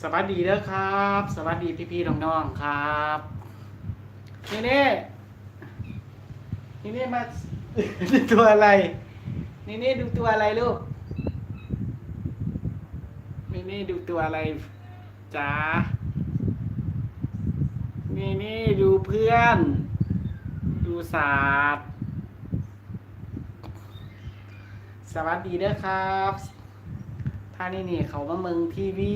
สวัสดีเด้อครับ สวัสดีพี่ๆน้องๆครับนี่นี่นี่นี่มา ดูตัวอะไร นี่นี่ดูตัวอะไรลูกนี่นี่ดูตัวอะไรจ้านี่นี่ดูเพื่อน ดูศาสตร์สวัสดีเด้อครับ ท่านี่นี่เขามาเมืองทีวี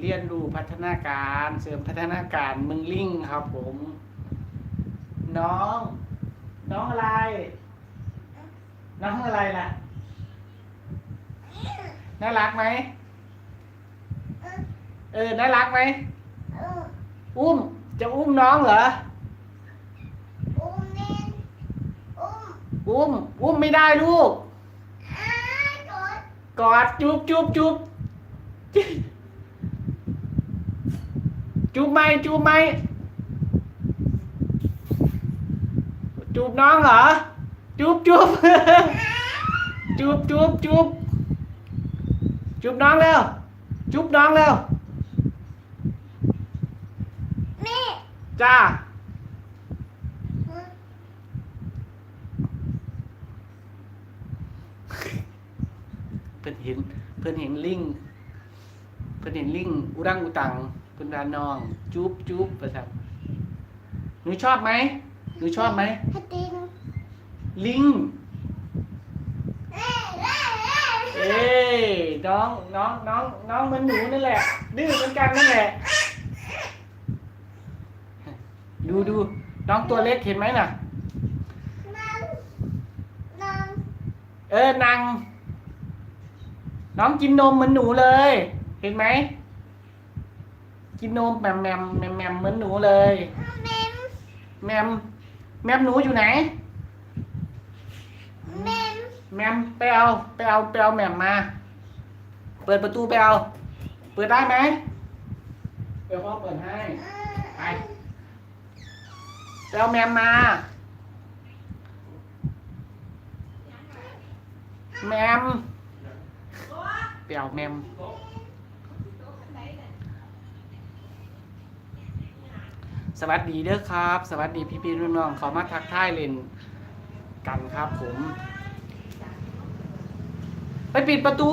เรียนรู้พัฒนาการเสริมพัฒนาการเมืองลิงครับผม น้อง น้องอะไร น้องอะไรล่ะ น่ารักไหมเออน่ารักไหมอุ้มจะอุ้มน้องเหรออุ้มอุ้มไม่ได้ลูก กอดจุบจุบจุบจุบไหมจุบไหมจุบน้องเหรอจุบจุบจุบจุบจุบจุบน้องเร็วจุบน้องเร็วจ้า เพื่อนเห็นเพื่อนเห็นลิงเพื่อนเห็นลิงอุรังอุตังเพื่อนดานน้อง จุบจุบประทับหนูชอบไหมหนูชอบไหมลิงเอ้ยน้องน้องน้องน้องเหมือนหนูนั่นแหละ ดื้อเหมือนกันนั่นแหละ ดูดูน้องตัวเล็กเห็นไหมน่ะ เออนาง น้องกินนมเหมือนหนูเลย เห็นไหม กินนมแมมแมมแมมแมมเหมือนหนูเลยแมมแมมหนูอยู่ไหนแมมไปเอาไปเอาไปเอาแมมมา เปิดประตูไปเอา เปิดได้ไหมเดี๋ยวพ่อเปิดให้ไปไปเอาแมมมาแมม ไปเอาแมมสวัสดีเด้อครับ สวัสดีพี่ๆน้องเขามาทักทายเล่นกันครับผม ไปปิดประตู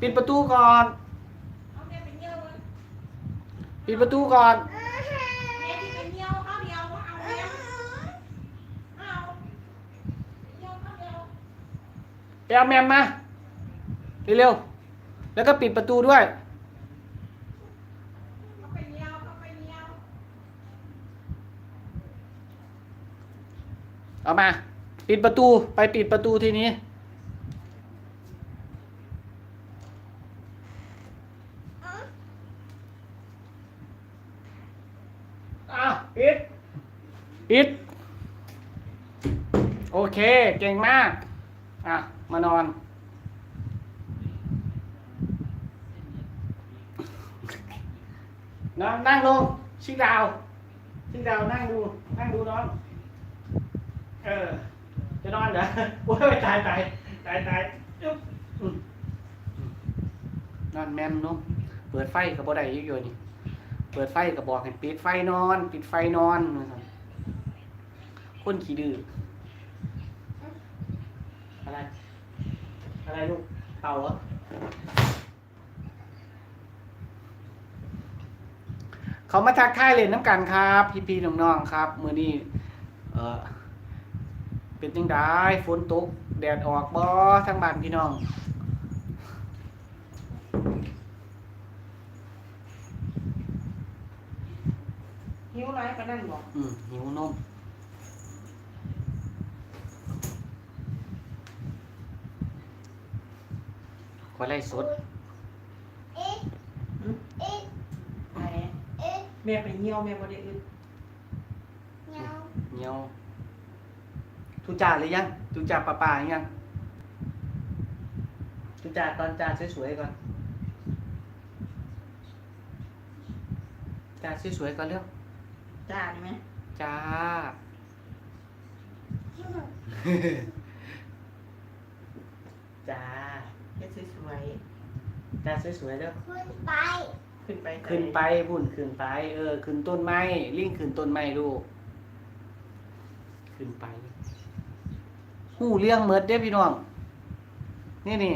ปิดประตูก่อน ปิดประตูก่อนไปเอาแมมมา เร็วๆแล้วก็ปิดประตูด้วยเอามา ปิดประตูไปปิดประตูทีนี้อ้าวปิด ปิด โอเค เก่งมาก อะ มานอน นอนนั่งลงชิดาวชิดาวนั่งดู นั่งดูน้อง เออ จะนอนเหรอโอ้ยตายตายตายตายนอนแมมเนาะเปิดไฟกับบ่ได้อีกอยู่นี่ เปิดไฟกับบอกให้ปิดไฟนอน ปิดไฟนอนนะครับคนขี้ดื้ออะไร อะไรลูกเต่าเหรอ เขามาทักทายเล่นน้ำกันครับ พี่ๆน้องๆครับ มือนี้เออเป็นจังได้ฝนตก แดดออกบ่ทั้งบ้านพี่น้องหิวร้ายปานนั่นบอกอืมหิวนมคอยไล่สด ไหนแม่ไปเหี่ยวแม่บ่ได้อึดเงียวทุจ่าหรือยังทุจ่าป่าป่าหรือยังทุจ่าตอนจ่าสวยๆก่อนจ่าสวยๆก่อนเร็วจ้าได้ไหมจ้า จ้าเฮ็ดสวยตาสวยๆเด้อ ขึ้นไปขึ้นไปพุ่นขึ้นไป เออ ขึ้นต้นไม้ลิงขึ้นต้นไม้ลูกขึ้นไปหูเลี้ยงเมิดเด้พี่น้อง นี่นี่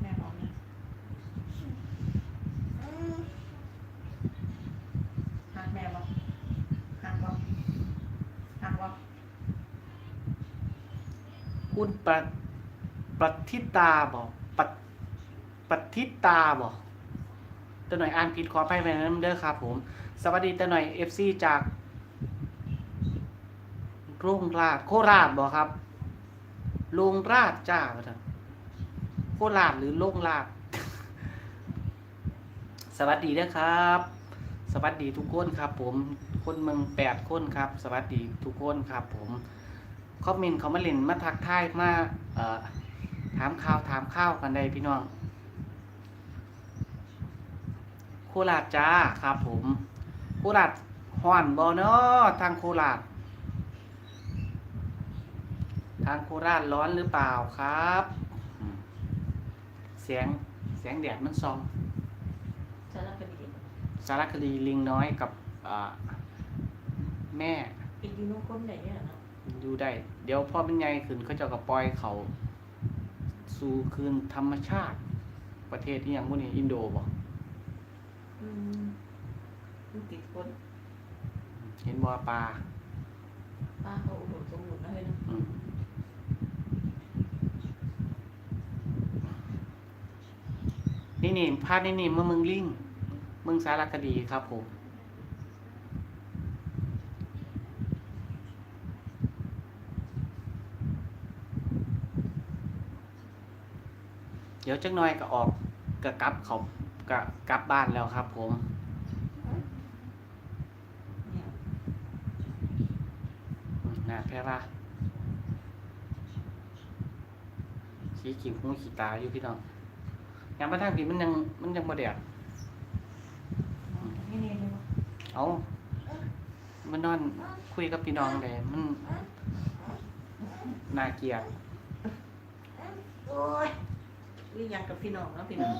แม่บอกนะหักแม่บอกหักบอกหักบอกคุณปะปฏิตาบอก ปฏิตาบอกตัวหน่อยอ่านผิดขอไปไปนั้นเด้อครับผม สวัสดีตัวหน่อยเอฟซีจากโรงราชโคราชบอกครับโรงราชจ้าว่าซั่นโคราชหรือโรงราชสวัสดีนะครับ สวัสดีทุกคนครับ ผมคนเมืองแปดคนครับ สวัสดีทุกคนครับ ผมคอมเมนต์เขามาเล่นมาทักทายมาถามข่าวถามข้าวกันได้พี่น้อง โคราชจ้าครับ ผมโคราชห่อนบอเนาะทางโคราชทางโคราชร้อนหรือเปล่าครับอืมเสียงเสียงแดดมันซองจะรับเป็นอีกสารคดีลิงน้อยกับอ่าแม่อีกยูโนก้นไหนเนี่ยเนาะดูได้ เดี๋ยวพ่อเป็นไงขึ้นเขาเจะกับปล่อยเขา สู่คืนธรรมชาติ ประเทศที่ยังพวกนี้อินโดบอก อืมมันติดก้นเห็นบ่อปลาป้าเขาอุดมสมบูรณ์นะเฮ้ยเนาะอืมนี่นี่ภาพนี่นี่เมื่อมึงลิงมึงสารคดีครับผม เดี๋ยวจักหน่อยก็ออกก็กลับเขา ก็กลับบ้านแล้วครับผมเนี่ยอืมน่าแพ้ว่าขี้ขีดหูขี้ตาอยู่พี่น้องยามมาทางผีมันยังมันยังบ่แดดนี่นี่เลยวะเอามันนอนคุยกับพี่น้องเลยมันน่าเกลียดโอ้ยนี่ยังกับพี่น้องแล้วพี่น้อง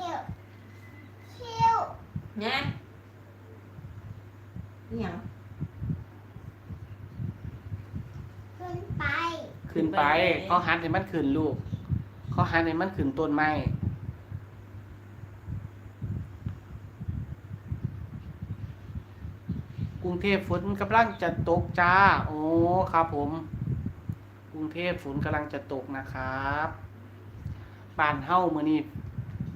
เนี่ยนี่ยังขึ้นไป ขึ้นไปเขาหันให้มันขึ้นลูกเขาหันให้มันขึ้นต้นไม้กรุงเทพฝนกำลังจะตกจ้า โอ้ครับผม กรุงเทพฝนกำลังจะตกนะครับบ้านเฮ้ามือนี้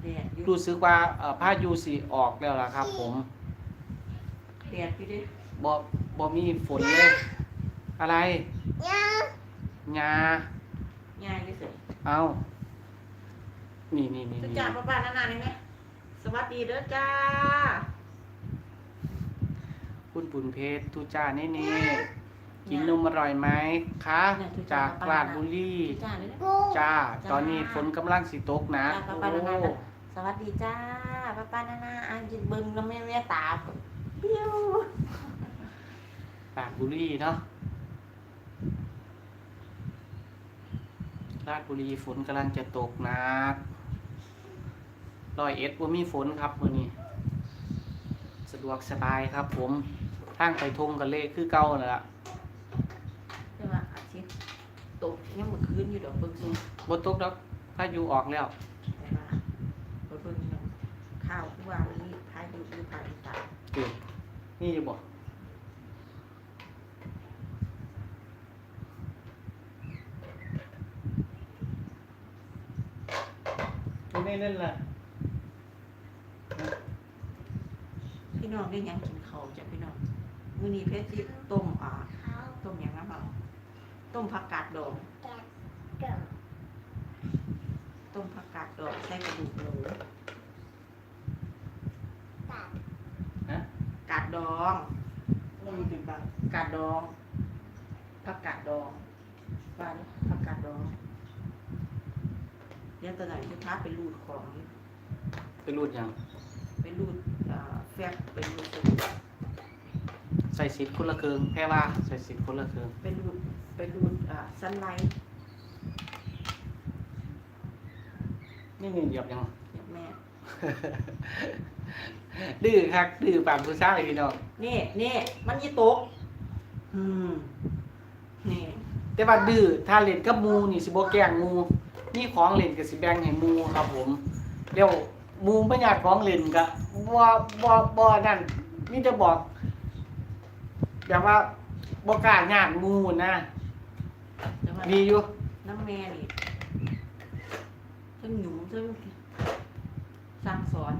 แดดอยู่รู้สึกว่าเอ่อพายุสีออกแล้วล่ะครับ ผมแดดพี่ดิบ่บ่มีฝนเลย อะไรงาง่ายที่สุดเอานี่นี่นี่ทุกนี่จ่าป้าป้านานาได้ไหมสวัสดีเด้อจ้าคุณปุ่นเพชรทุจ้าเน่เน่กินนมอร่อยไหมคะจากราชบุรีทุกจ่าเลยนะ จ้า ตอนนี้ฝนกำลังสิตกนะ จ้าโอ้ป้าป้านานานะ สวัสดีจ้าป้าป้านานาอ่านจิตเบึงแล้วแม่แม่ตาเปี้ยวราชบุรีเนาะราชบุรีฝนกำลังจะตกหนักร้อยเอ็ดว่ามีฝนครับวันนี้ สะดวกสบายครับผมทางไปทงกันเละคือเก่านั่นล่ะใช่ป่ะอาทิตย์ตกยังเมื่อคืนอยู่ดอกเบิ่งซุ่มบนตกดอกพายุออกแล้ว ใช่ป่ะเบิ่งเบิ่งเนาะข้า วผู้ว่าวันนี้พายุหรือพายุตาเกิดนี่อยู่บ่อยู่ในนั่นล่ะพี่น้องได้หยังกินข้าวจ้ะพี่น้องมื้อนี้เพชรสิต้มอ่าต้มหยังนะเปล่าต้มผักกาดดองต้มผักกาดดองใส่กระดูกหมู ฮะ กา ดดองไม่มีติดบังกาดดองผักกาดดองว่าดิผักกาดดองเดี๋ยวตอนไหนจะพาไปรูดของอยู่ไปรูดยังไปรูดอ่าแฟบไปรูดใส่สิทธิ์คนละเครืองแค่ว่าใส่สิทธิ์คนละเครืองไปรูดไปรูดอ่าซันไลท์นี่นี่เหยียบยังเดี๋ยวแม่ ดื้อคักดื้อปานผู้ชายพี่น้องนี่นี่มันยี่ตก อืม นี่ แต่ว่าดื้อถ้าเล่นกับหมูนี่สิบ่แกล้งหมูนี่ของเล่นก็สิแบ่งให้หมูครับผมเดี๋ยวหมูบ่อยากของเล่นก็บ่บ่บ่นั่นมีแต่บอกแบบว่าบ่กล้าญาติหมูนะแต่ว่าดีอยู่น้ำแม่นี่ทั้งหนูทั้งสร้างสอน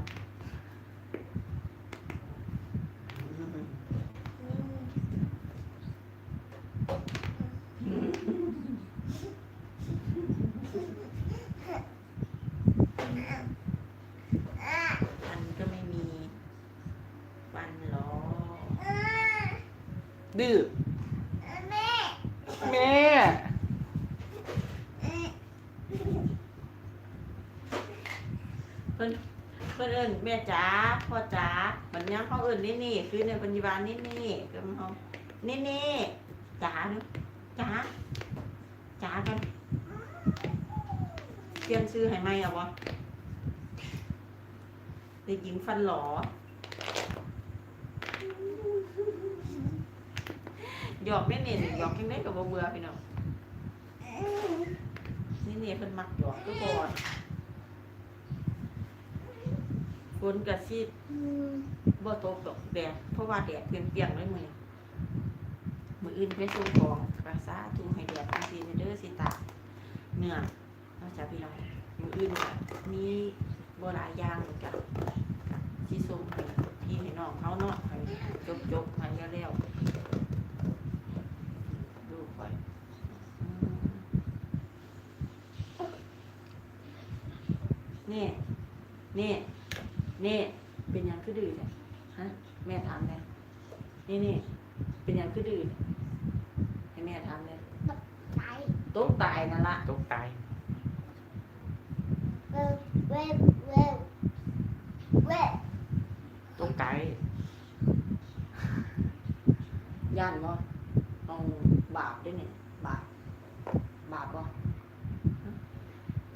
อันก็ไม่มีฟันหรอกดื้อแม่ เพิ่นเพิ่นเอิ้นแม่จ๋าพ่อจ๋าบัดนี้เขาเอิ้นนี่นี่คือในปัจจุบันนี่นี่คือมันเขานี่นี่ จ๋าเนาะจ๋าจ๋ากันเปลี่ยนชื่อให้ไหมเอาบ่เด็กหญิงฟันหลอหยอกเล่นๆหยอกยังได้กับบ่เบื่อพี่น้องนี่เนี่เพิ่นมักหยอกทุกคนฝนกระซิบบ่ตกดอกแดดเพราะว่าแดดเปรียงๆเลยมื้อนี้มือ อื่นไปส่งของกระซาทูให้แดดจังซี่เด้อสิตาเนื้อเราจะพี่น้องมืออื่นก็มีบ่หลายอย่างเหรอนกจ้ะสิส่งให้พี่ให้น้องเขาเนาะให้จบๆให้แล้วๆดูค่อยอืมนี่นี่นี่เป็นยังคือดื้อเนี่ยฮะแม่ถามเลยนี่นี่เป็นยังคือดื้อเนี่ย แม่ถามเลยตกตายนั่นละตกตายตกตายย่านบ่เอาบาปด้วยเนี่ยบาปบาปบ่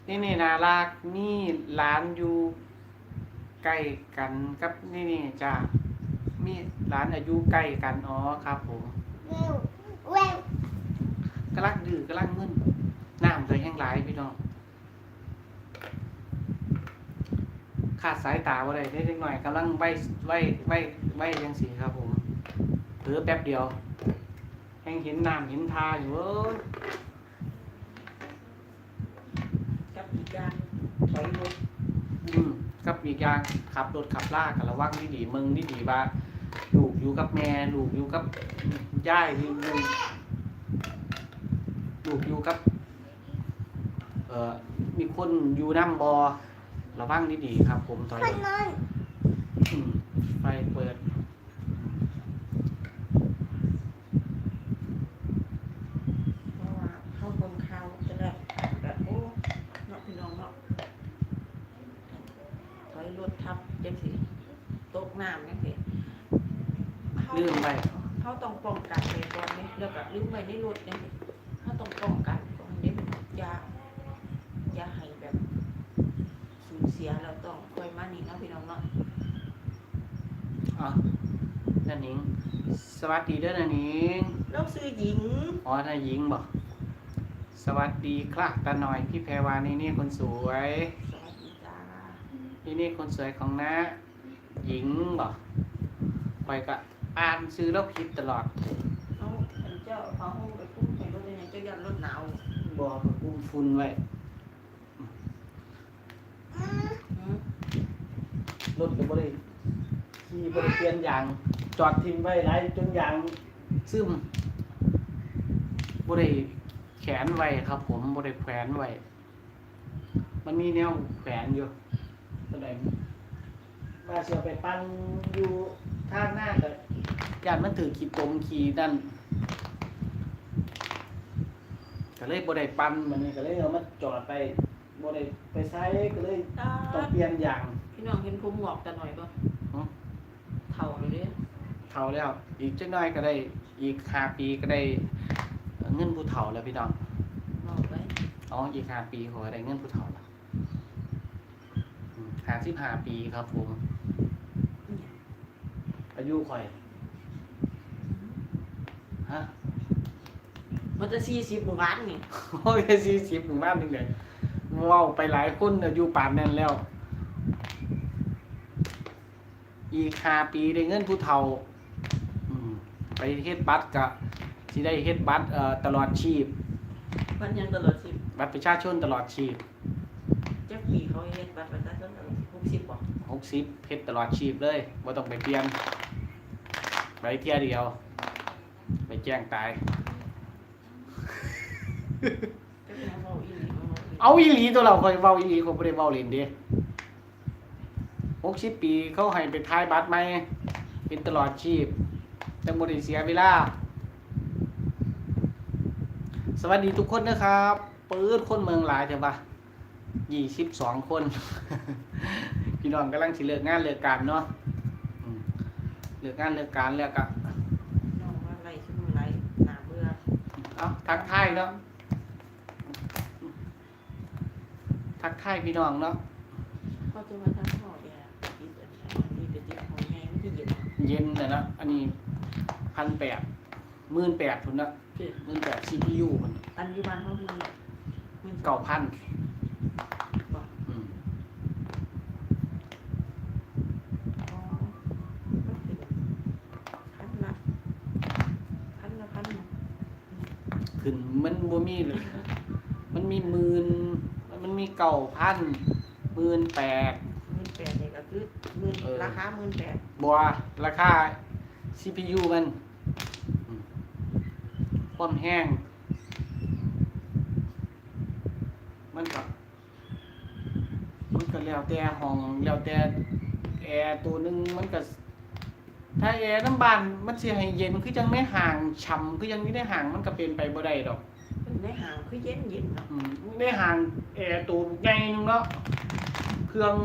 นี่นี่นารักนี่ร้านอยู่ใกล้กันกับนี่นี่จ้ามีร้านอายุใกล้กันอ๋อครับผม กำลังดื้อกำลังมึนน้ำเลยแห้งหลายพี่น้องขาดสายตาบ่ได้ได้เล็กหน่อยกำลังไว้ไว้ไว้ไว้ยังสีครับผมเผลอแป๊บเดียวแห้งเห็นน้ำเห็นทาอยู่เว้ยกับอีกอย่างถอยรถอืมกับอีกอย่างขับรถขับลากกันระวังดีๆมึงดีๆว่าลูกอยู่กับแม่ลูกอยู่กับย่ายลูกอยู่ ลูกอยู่กับเอ่อมีคนอยู่น้ำบอระวังดีๆครับ ผมตอนนี้อืมไฟเปิด เพราะว่าเข้าคนเขาจะได้แบบโอ้เนาะพี่น้องเนาะถอยรถทับจังสิตกน้ำจังสิเขาลืมไป เขาต้องป้องกันเลยก่อนนี่แล้วก็ลืมไว้ในรถเนี่ยเขา ต้องป้องกันก่อนนี่อย่าอย่าให้แบบสูญเสียเราต้องคอยมานี่เนาะพี่น้องเนาะอ๋อนันหนิง สวัสดีเด้อนันหนิง เราซื้อหญิง อ๋อนาหญิงบอก สวัสดีครับตาหน่อยพี่แพรวานี่นี่คนสวย สวัสดีจ้านี่นี่คนสวยของน้าหญิงบอกคอยก็อ่านซื้อแล้วผิดตลอด บอกอุ้มฝุ่นไว้รถก็บ่ได้ขี่บ่ได้เปลี่ยนยาง จอดทิ้งไว้หลายจนยางซึมบ่ได้แขวนไว้ครับ ผมบ่ได้แขวนไว้มันมีแนวแขวนอยู่แสดงว่าเสียไปปั้นอยู่ทางหน้าก็ยานมันถือขีดตมขีดนั่นก็ เลยบ่ได้ปั้นมันนี่ก็เลยเอามาจอดไปบ่ได้ไปใช้ก็เลยตาต้องเปลี่ยนยางพี่น้องเห็นผมหงอกแต่หน่อยป่ะหือเท่าเลยเด้เท่าแล้ว อีกจักหน่อยก็ได้ อีกห้าปีก็ได้เอ่อเงินผู้เฒ่าแล้วพี่น้องหงอกไปอ๋ออีกห้าปีเขาก็ได้เงินผู้เฒ่าแล้วหาสิบห้าปีครับผมอายุข่อยฮะ มันจะสี่สิบหมู่บ้านนี่โอ้ยสี่สิบหมู่บ้านหนึ่งเลยเว้าไปหลายคนอายุป่านนั้นแล้ว อีกห้าปีได้เงินผู้เฒ่าอืมไปเฮ็ดบัตรกะสิได้เฮ็ดบัตรเอ่อตลอดชีพมันยังตลอดสิบบัตรประชาชนตลอดชีพเจ้าปีเขาเฮ็ดบัตรประชาชนตลอดหกสิบบอกหกสิบเฮ็ดตลอดชีพเลยบ่ต้องไปเปลี่ยนไปเที่ยวเดียว ไปแจ้งตาย เจ้าแม่เว้าอีหลีเว้าอีหลีเอาอีหลีตัวเราคอยเว้าอีหลีเขาบ่ได้เว้าเล่นเด้หกสิบปีเขาให้ไปทายบัตรใหม่เป็นตลอดชีพจังบ่ได้เสียเวลา สวัสดีทุกคนนะครับเปิดคนเมืองหลายจังปะยี่สิบสองคน พี่น้องกำลังสิเลิกงานเลิกการเนาะอืมเลิกงานเลิกการแล้วก็น้องว่าไรชื่อมือไรหนาเบื่อเอาทักทายเนาะ ทักทายพี่น้องเนาะเขาจะมาทำห่อเดียวติดอันนี้เป็นติดของไงมันที่เย็นเย็นนะนะอันนี้พันแปดหมื่นแปดทุนนะคือหมื่นแปด CPU มันอันอยุบันเขามันมันเก้าพันบอกอืมอ๋อมันเป็นพันละพันละพันละขึ้นมันบ่มีเลยมันมีหมื่น มันมีเก้าพันหมื่นแปดหมื่นแปดเนี่ยก็คือหมื่นเออราคาหมื่นแปดบัวราคา CPU มันอืมความแห้ง มันก็มันก็แล้วแต่ห้องแล้วแต่แอร์ตัวหนึงมันก็ถ้าแอร์น้ำบานมันสิให้เย็นคือจังไม่ห่างช่ำคือยังไม่ได้ห่างมันก็เป็นไปบ่ได้ดอกเป็น ในห่างคือเย็นเย็นเนาะอืมได้ห่างแอร์ตัวใหญ่นึงเนาะเครื่อง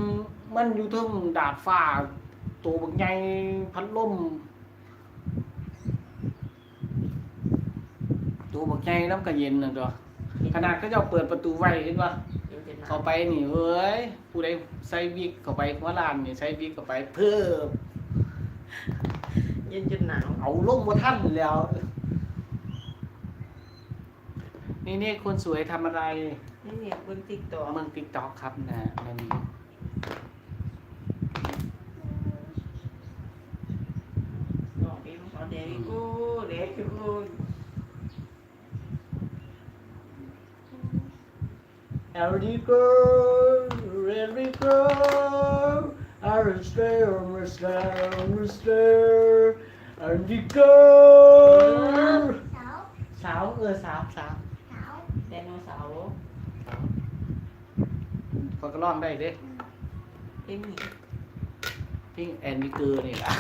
มันอยู่เทึงดาดฟ้าตัวบักใหญ่พัดลมตัวบักใหญ่น้ำก็เย็นน่ะตัวขนาดเขาเจะเปิดประตูไว้เห็นป่ะเย็นเป็นหนาวเข้าไปนี่เอ้ยผู้ใดใส่วิกเข้าไปหัวลานนี่ใส่วิกเข้าไปเพิ่มเย็นจนหนาวเอาลงบ่ทันแล้ว นี่นี่คนสวยทำอะไรนี่เนี่ยเบิ่งติ๊กต่อเมืองติ๊กต็อกครับนะมันมีบอกเองว่าเดริโก้เดริโก้เอลดีโกเรนดีโกอาร์สเตอร์มิสเตอร์มิสเตอร์เอลดีโกสาวสาวเออสาวสาวสาว ไดโนเสาร์ เขาก็ร้องได้เด้เอ็งนี่พี่แอนดิเกอร์นี่แหละ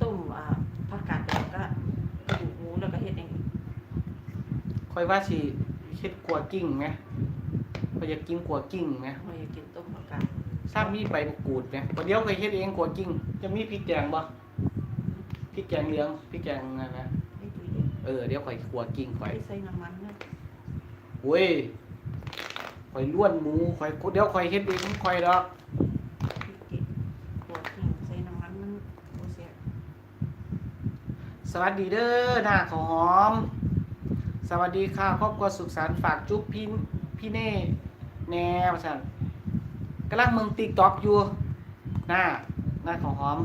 ต้มอ่าผักกาดแดงก็กระดูกหมูแล้วก็เฮ็ดเองค่อยว่าสิเฮ็ดกัวกิ้งไหมเขาอยากกินกัวกิ้งไหมเราอยากกินต้มผักกาดทราบมีใบมะกรูดไหมวันเดียวเคยเฮ็ดเองกัวกิ้ง จะมีพริกแกงบ่พริกแกงเหลืองพริกแกงนั่นนะ ไม่ดูเย็นเออเดี๋ยวข่อยกัวกิ้งข่อย ไม่ใส่น้ำมันนะ เว้ยข่อยล้วนหมูข่อยเดี๋ยวข่อยเฮ็ดเองของข่อยดอกพริกเก็บปวดขิงใส่น้ำมันมันโอเสียสวัสดีเด้อหน้าข้าวหอม สวัสดีค่ะครอบครัวสุขสันต์ฝากจุ๊บพี่พี่เน่แนวสั่นกำลังมึงติ๊กต็อกอยู่หน้าหน้าข้าวหอม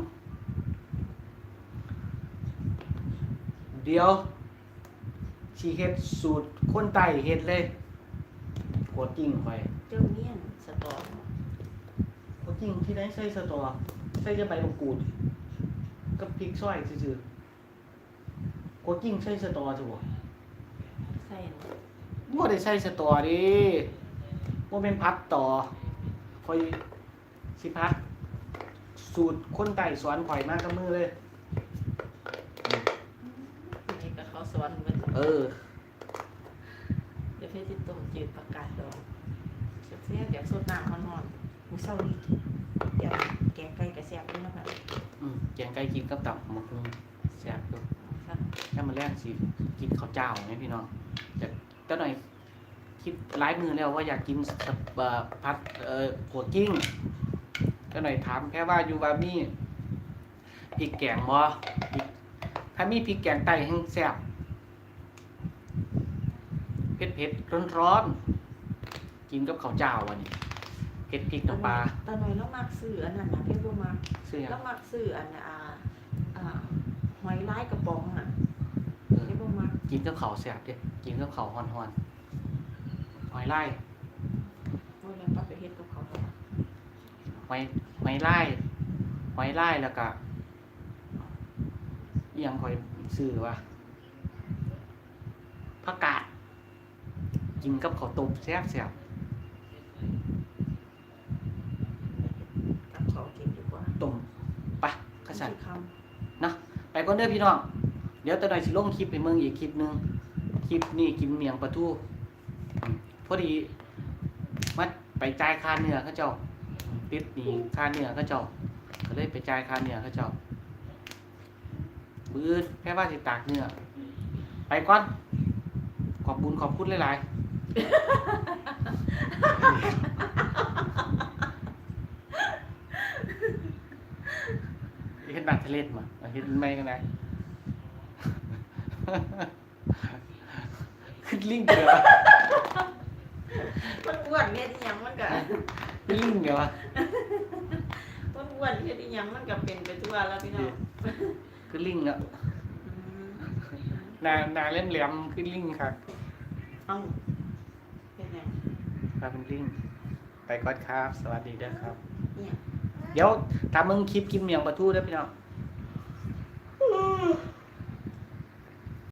เดี๋ยว ชีเฮ็ดสูตรคนไต่เฮ็ดเลยโคตรจริงข่อยเจ้าเมี่ยนสตอโคตรจริงที่ไหนใส่สตอใส่จะใบมะกรูดกับพริกซอยซื่อๆโคตรจริงใส่สตอจ้ะบ่ใส่นะบ่ได้ใส่สตอดิบ่เป็นพัดต่อข่อยสิพัดสูตรคนไต่สอนข่อยมากกับมือเลย นี่ก็เขาสอนเหมือน เออ เดี๋ยวเพื่อที่ต้มจืดผักกาดดองเสียบๆเดี๋ยวสดน้ำมันหอนๆมูเศร้านี่เดี๋ยวแกงไก่กระแซบด้วยนะคะอืมแกงไก่กินกับตับหมกหุงแซ่บอยู่ค่ะถ้ามาแรกสิกินข้าวเจ้าไงพี่น้องจะเจ้าหน่อยคิดหลายมือแล้วว่าอยากกินสะเอ่อพัดเอ่อหัวกิ้งก็หน่อยถามแค่ว่าอยู่ว่ามีพริกแกงบ่พริกถ้ามีพริกแกงไตแห้งแซ่บ เผ็ดเผ็ดร้อนร้อนๆกินกับข้าวเจ้าวันนี้เผ็ดพริกน้ำปลาตาหน่อยแล้วมักซื้ออันนั้นนะเพิ่นบ่มักซื้อหยังแล้วมักซื้ออันน่ะอ่าอ่าหอยลายกระป๋องน่ะเออเพิ่นบ่มักกินกับข้าวแซ่บเด้กินกับข้าวฮ้อนๆหอยไล่บ่แล้วก็ไปเฮ็ดกับเขาบ่หอยหอยไล่หอยไล่แล้วก็อิหยังคอยซื้อว่าผักกาด กินกับข้าวต้มแซ่บแซ่บกับเขากินดีกว่าต้มปะกระสันคำไปก่อนเด้อพี่น้อง เดี๋ยวตะหน่อยสิลงคลิปไปเมืองอีกคลิปหนึงคลิปนี้กินเมียงปลาทูอืมพอดีมาไปจ่ายค่าเนื้อเขาเจ้าติดหนี้ค่าเนื้อเขาเจ้าก็เลยไปจ่ายค่าเนื้อเขาเจ้ามือแค่ว่าสิตากเนื้อไปก่อน ขอบบุญขอบคุณหลาย ๆ เห็นบัตรทะเลมาเห็นไม่กันนะขึ้นลิงเดียวะมันอ้วนเฮ็ดอีหยังมันก็ขึ้นลิงเดียวะมันอ้วนเฮ็ดอีหยังมันก็เป็นไปทั่วแล้วพี่น้องขึ้นลิงอะอืมนานาเล่มเหลี่ยมขึ้นลิงครับเอ้าเป็นหยัง ครับเป็นลิงไปก่อนครับ สวัสดีเด้อครับเนี่ยเดี๋ยวตามมึงคลิปกินเมียงปลาทูเด้อพี่น้อง